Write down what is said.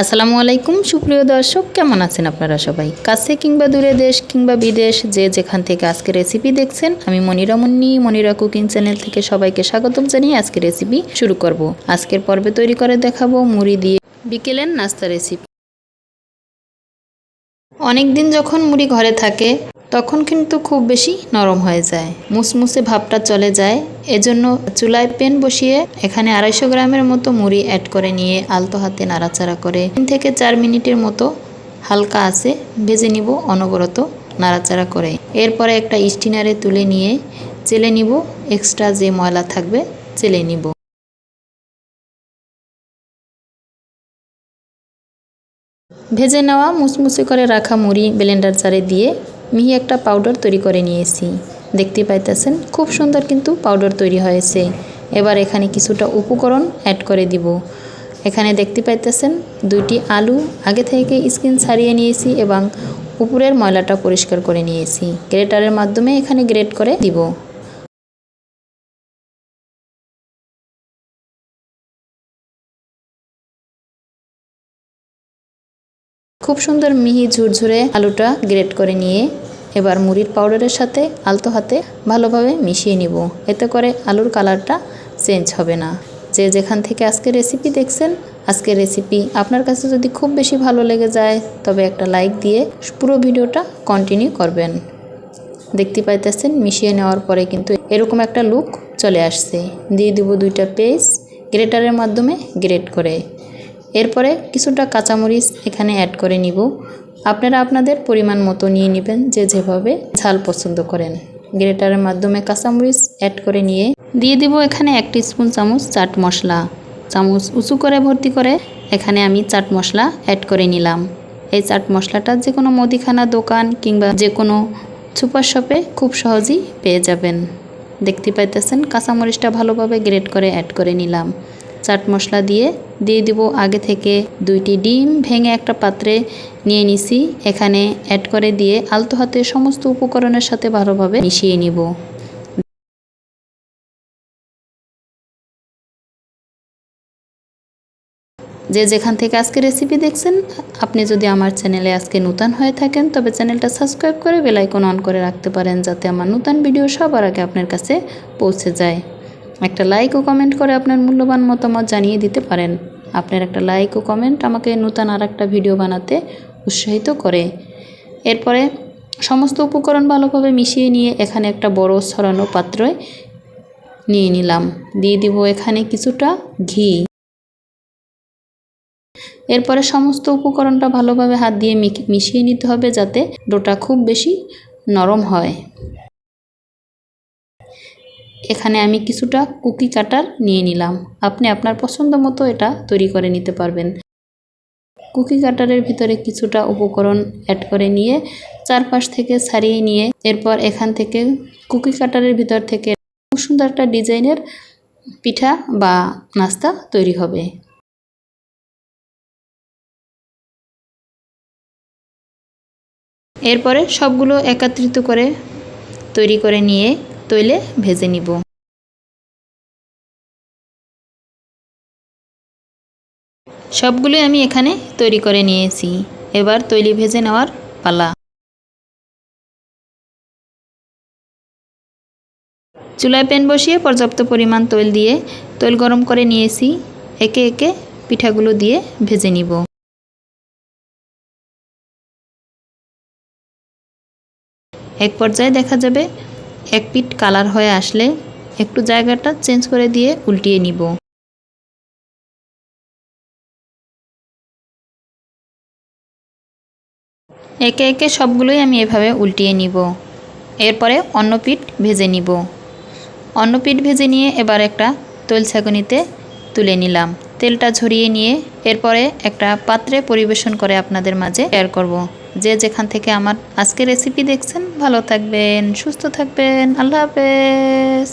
আসসালামু আলাইকুম, সুপ্রিয় দর্শক, কেমন আছেন আপনারা সবাই? কাছে কিংবা দূরে দেশ কিংবা বিদেশ, যে যেখান থেকে আজকে রেসিপি দেখছেন, আমি মনিরা মুন্নি, মনিরা কুকিং চ্যানেল থেকে সবাইকে স্বাগতম জানিয়ে আজকে রেসিপি শুরু করব। আজকের পর্বে তৈরি করে দেখাবো মুড়ি দিয়ে বিকেলের নাস্তা রেসিপি অনেক দিন যখন মুড়ি ঘরে থাকে তখন কিন্তু খুব বেশি নরম হয়ে যায়। মুসমুসে ভাবটা চলে যায়। এজন্য চুলায় পেন বসিয়ে এখানে আড়াইশো গ্রামের মতো মুড়ি অ্যাড করে নিয়ে আলতো হাতে নাড়াচাড়া করে তিন থেকে চার মিনিটের মতো হালকা আছে ভেজে নিব অনবরত নাড়াচাড়া করে। এরপরে একটা স্টিনারে তুলে নিয়ে চেলে নিব। এক্সট্রা যে ময়লা থাকবে চেলে নিব। ভেজে নেওয়া মুসমুসে করে রাখা মুড়ি ব্লেন্ডার জারে দিয়ে মিহি একটা পাউডার তৈরি করে নিয়েছি। দেখতে পাইতেছেন, খুব সুন্দর কিন্তু পাউডার তৈরি হয়েছে। এবার এখানে কিছুটা উপকরণ অ্যাড করে দিব। এখানে দেখতে পাইতেছেন, দুইটি আলু আগে থেকে স্কিন ছাড়িয়ে নিয়েছি এবং উপরের ময়লাটা পরিষ্কার করে নিয়েছি। গ্রেটারের মাধ্যমে এখানে গ্রেট করে দিব। খুব সুন্দর মিহি ঝুরঝুরে আলুটা গ্রেট করে নিয়ে এবার মুড়ির পাউডারের সাথে আলতো হাতে ভালোভাবে মিশিয়ে নিব। এতে করে আলুর কালারটা চেঞ্জ হবে না। যে যেখান থেকে আজকে রেসিপি দেখছেন, আজকের রেসিপি আপনার কাছে যদি খুব বেশি ভালো লেগে যায়, তবে একটা লাইক দিয়ে পুরো ভিডিওটা কন্টিনিউ করবেন। দেখতে পাইতেছেন, মিশিয়ে নেওয়ার পরে কিন্তু এরকম একটা লুক চলে আসছে। দিয়ে দিব দুইটা পেজ গ্রেটারের মাধ্যমে গ্রেট করে। এরপরে কিছুটা কাঁচামরিচ এখানে অ্যাড করে নিব। আপনারা আপনাদের পরিমাণ মতো নিয়ে নেবেন যে যেভাবে ঝাল পছন্দ করেন। গ্রেটারের মাধ্যমে কাঁচামরিচ অ্যাড করে নিয়ে দিয়ে দিব এখানে এক স্পুন চামচ চাট মশলা। চামচ উঁচু করে ভর্তি করে এখানে আমি চাট মশলা অ্যাড করে নিলাম। এই চাট মশলাটা যে কোনো মুদিখানা দোকান কিংবা যে কোনো সুপার শপে খুব সহজেই পেয়ে যাবেন। দেখতে পাইতেছেন কাঁচামরিচটা ভালোভাবে গ্রেট করে অ্যাড করে নিলাম। চাট মশলা দিয়ে দিয়ে দিব আগে থেকে দুইটি ডিম, ভেঙে একটা পাত্রে নিয়ে নিছি। এখানে অ্যাড করে দিয়ে আলতো হাতে সমস্ত উপকরণের সাথে ভালোভাবে মিশিয়ে নিব। যে যেখান থেকে আজকে রেসিপি দেখছেন, আপনি যদি আমার চ্যানেলে আজকে নূতন হয়ে থাকেন, তবে চ্যানেলটা সাবস্ক্রাইব করে বেলাইকন অন করে রাখতে পারেন, যাতে আমার নূতন ভিডিও সবার আগে আপনার কাছে পৌঁছে যায়। একটা লাইক ও কমেন্ট করে আপনার মূল্যবান মতামত জানিয়ে দিতে পারেন। আপনার একটা লাইক ও কমেন্ট আমাকে নূতন আর একটা ভিডিও বানাতে উৎসাহিত করে। এরপরে সমস্ত উপকরণ ভালোভাবে মিশিয়ে নিয়ে এখানে একটা বড় ছড়ানো পাত্রে নিয়ে নিলাম। দিয়ে দিব এখানে কিছুটা ঘি। এরপরে সমস্ত উপকরণটা ভালোভাবে হাত দিয়ে মিশিয়ে নিতে হবে যাতে ডোটা খুব বেশি নরম হয়। এখানে আমি কিছুটা কুকি কাটার নিয়ে নিলাম। আপনি আপনার পছন্দ মতো এটা তৈরি করে নিতে পারবেন। কুকি কাটারের ভিতরে কিছুটা উপকরণ অ্যাড করে নিয়ে চারপাশ থেকে ছাড়িয়ে নিয়ে এরপর এখান থেকে কুকি কাটারের ভিতর থেকে খুব সুন্দর একটা ডিজাইনের পিঠা বা নাস্তা তৈরি হবে। এরপরে সবগুলো একত্রিত করে তৈরি করে নিয়ে তৈলে ভেজে নিব। সবগুলোই আমি এখানে তৈরি করে নিয়েছি। এবার তৈলি ভেজে নেওয়ার পালা। চুলায় প্যান বসিয়ে পর্যাপ্ত পরিমাণ তৈল দিয়ে তৈল গরম করে নিয়েছি। একে একে পিঠাগুলো দিয়ে ভেজে নিব। এক পর্যায়ে দেখা যাবে এক পিঠ কালার হয়ে আসলে একটু জায়গাটা চেঞ্জ করে দিয়ে উল্টিয়ে নিব। একে একে সবগুলোই আমি এভাবে উল্টিয়ে নিব। এরপরে অন্য পিঠ ভেজে নিব। অন্য পিঠ ভেজে নিয়ে এবার একটা তৈল ছাঁকুনিতে তুলে নিলাম। তেলটা ঝরিয়ে নিয়ে এরপরে একটা পাত্রে পরিবেশন করে আপনাদের মাঝে শেয়ার করব। যে যেখান থেকে আমার আজকে রেসিপি দেখছেন ভালো থাকবেন সুস্থ থাকবেন আল্লাহ হাফেজ।